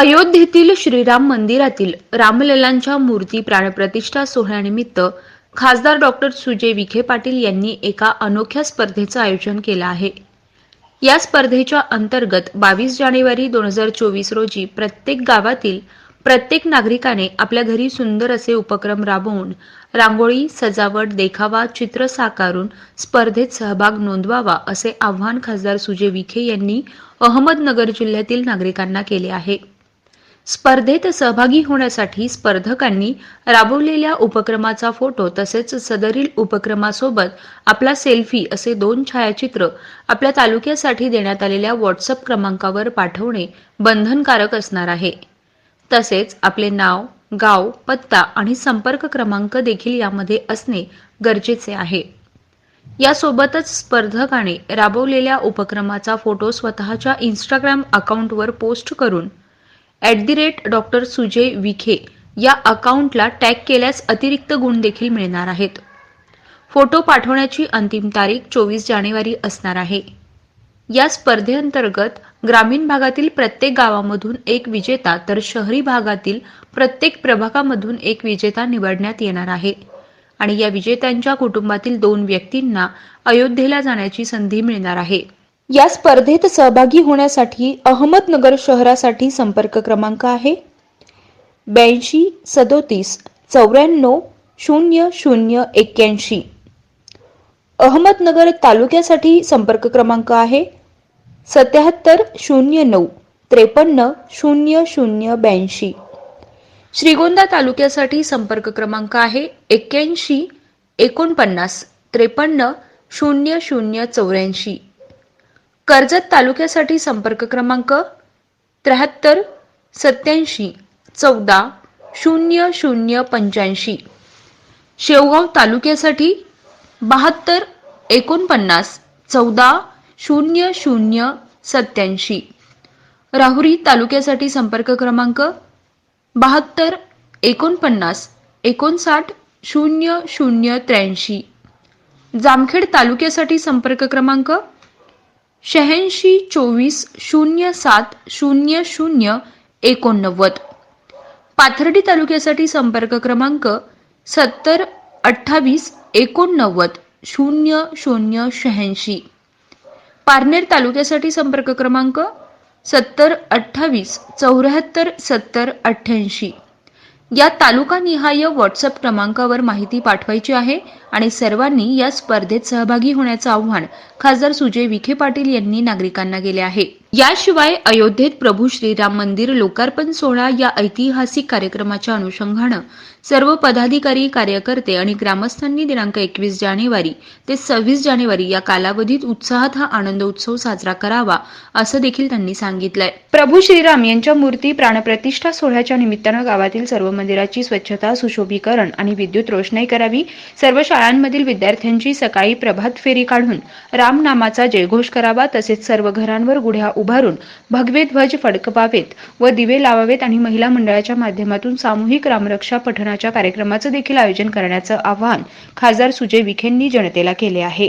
अयोध्येतील श्रीराम मंदिरातील रामललांच्या मूर्ती प्राणप्रतिष्ठा सोहळ्यानिमित्त खासदार डॉक्टर सुजय विखे पाटील यांनी एका अनोख्या स्पर्धेचं आयोजन केलं आहे. या स्पर्धेच्या अंतर्गत बावीस जानेवारी दोन हजार चोवीस रोजी प्रत्येक गावातील प्रत्येक नागरिकाने आपल्या घरी सुंदर असे उपक्रम राबवून रांगोळी सजावट देखावा चित्र साकारून स्पर्धेत सहभाग नोंदवावा असे आव्हान खासदार सुजय विखे यांनी अहमदनगर जिल्ह्यातील नागरिकांना केले आहे. स्पर्धेत सहभागी होण्यासाठी स्पर्धकांनी राबवलेल्या उपक्रमाचा फोटो तसेच सदरील उपक्रमासोबत आपला सेल्फी असे दोन छायाचित्र आपल्या तालुक्यासाठी देण्यात आलेल्या व्हॉट्सअप क्रमांकावर पाठवणे बंधनकारक असणार आहे. तसेच आपले नाव गाव पत्ता आणि संपर्क क्रमांक देखील यामध्ये असणे गरजेचे आहे. यासोबतच स्पर्धकाने राबवलेल्या उपक्रमाचा फोटो स्वतःच्या इंस्टाग्राम अकाउंटवर पोस्ट करून at the rate doctor Sujay Vikhe या अकाउंटला टॅग केल्यास अतिरिक्त गुण देखील मिळणार आहेत. फोटो पाठवण्याची अंतिम तारीख चोवीस जानेवारी असणार आहे. या स्पर्धेअंतर्गत ग्रामीण भागातील प्रत्येक गावामधून एक विजेता तर शहरी भागातील प्रत्येक प्रभागामधून एक विजेता निवडण्यात येणार आहे. आणि या विजेत्यांच्या कुटुंबातील दोन व्यक्तींना अयोध्येला जाण्याची संधी मिळणार आहे. या स्पर्धेत सहभागी होण्यासाठी अहमदनगर शहरासाठी संपर्क क्रमांक आहे. ब्याऐंशी सदोतीस चौऱ्याण्णव शून्य शून्य एक्क्याऐंशी. अहमदनगर तालुक्यासाठी संपर्क क्रमांक आहे. सत्याहत्तर शून्य नऊ त्रेपन्न शून्य शून्य ब्याऐंशी. श्रीगोंदा तालुक्यासाठी संपर्क क्रमांक आहे. एक्क्याऐंशी एकोणपन्नास त्रेपन्न शून्य शून्य चौऱ्याऐंशी. कर्जत तालुक्यासाठी संपर्क क्रमांक त्र्याहत्तर सत्याऐंशी चौदा शून्य शून्य पंच्याऐंशी. शेवगाव तालुक्यासाठी बहात्तर एकोणपन्नास चौदा शून्य शून्य सत्याऐंशी राहुरी तालुक्यासाठी संपर्क क्रमांक बहात्तर एकोणपन्नास एकोणसाठ शून्य शून्य त्र्याऐंशी. जामखेड तालुक्यासाठी संपर्क क्रमांक शहाऐंशी चोवीस शून्य सात शून्य शून्य एकोणनव्वद. पाथर्डी तालुक्यासाठी संपर्क क्रमांक सत्तर अठ्ठावीस एकोणनव्वद शून्य शून्य शहाऐंशी. पारनेर तालुक्यासाठी संपर्क क्रमांक सत्तर अठ्ठावीस चौऱ्याहत्तर सत्तर अठ्ठ्याऐंशी. या तालुकानिहाय व्हॉट्सअप क्रमांकावर माहिती पाठवायची आहे आणि सर्वांनी या स्पर्धेत सहभागी होण्याचं आव्हान खासदार सुजय विखे पाटील यांनी नागरिकांना केले आहे. याशिवाय अयोध्येत प्रभू श्रीराम मंदिर लोकार्पण सोहळा या ऐतिहासिक कार्यक्रमाच्या अनुषंगानं सर्व पदाधिकारी कार्यकर्ते आणि ग्रामस्थांनी दिनांक एकवीस जानेवारी ते सव्वीस जानेवारी या कालावधीत उत्साहात हा आनंद उत्सव साजरा करावा असं देखील त्यांनी सांगितलंय. प्रभू श्रीराम यांच्या मूर्ती प्राणप्रतिष्ठा सोहळ्याच्या निमित्तानं गावातील सर्व मंदिराची स्वच्छता सुशोभीकरण आणि विद्युत रोषणाई करावी सर्व शाळांमधील विद्यार्थ्यांची सकाळी प्रभात फेरी काढून रामनामाचा जयघोष करावा तसेच सर्व घरांवर गुढ्या उभारून भगवे ध्वज फडकवावेत व दिवे लावावेत आणि महिला मंडळाच्या माध्यमातून सामूहिक रामरक्षा पठणाच्या कार्यक्रमाचं देखील आयोजन करण्याचं आवाहन खासदार सुजय विखेंनी जनतेला केले आहे.